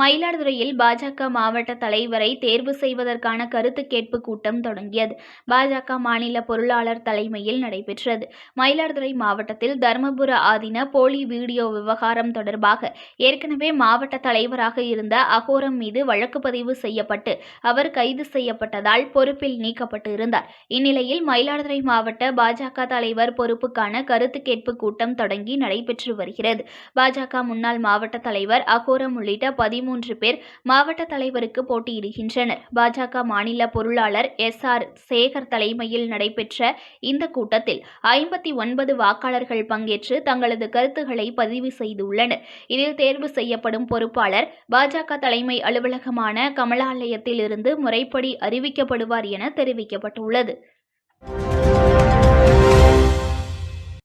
மயிலாடுதுறையில் பாஜக மாவட்ட தலைவரை தேர்வு செய்வதற்கான கருத்து கேட்பு கூட்டம் தொடங்கியது. பாஜக மாநில பொருளாளர் தலைமையில் நடைபெற்றது. மயிலாடுதுறை மாவட்டத்தில் தர்மபுர ஆதீன போலி வீடியோ விவகாரம் தொடர்பாக ஏற்கனவே மாவட்ட தலைவராக இருந்த அகோரம் மீது வழக்கு பதிவு செய்யப்பட்டு அவர் கைது செய்யப்பட்டதால் பொறுப்பில் நீக்கப்பட்டு இருந்தார் இந்நிலையில் மயிலாடுதுறை மாவட்ட பாஜக தலைவர் பொறுப்புக்கான கருத்து கேட்பு கூட்டம் தொடங்கி நடைபெற்று வருகிறது. பாஜக முன்னாள் மாவட்ட தலைவர் அகோரம் உள்ளிட்ட பதிமூன்று பேர் மாவட்ட தலைவருக்கு போட்டியிடுகின்றனர். பாஜக மாநில பொருளாளர் எஸ். ஆர். சேகர் தலைமையில் நடைபெற்ற இந்த கூட்டத்தில் ஐம்பத்தி ஒன்பது வாக்காளர்கள் பங்கேற்று தங்களது கருத்துக்களை பதிவு செய்துள்ளனர். இதில் தேர்வு செய்யப்படும் பொறுப்பாளர் பாஜக தலைமை அலுவலகமான கமலாலயத்தில் இருந்து முறைப்படி அறிவிக்கப்படுவார் என தெரிவிக்கப்பட்டுள்ளது.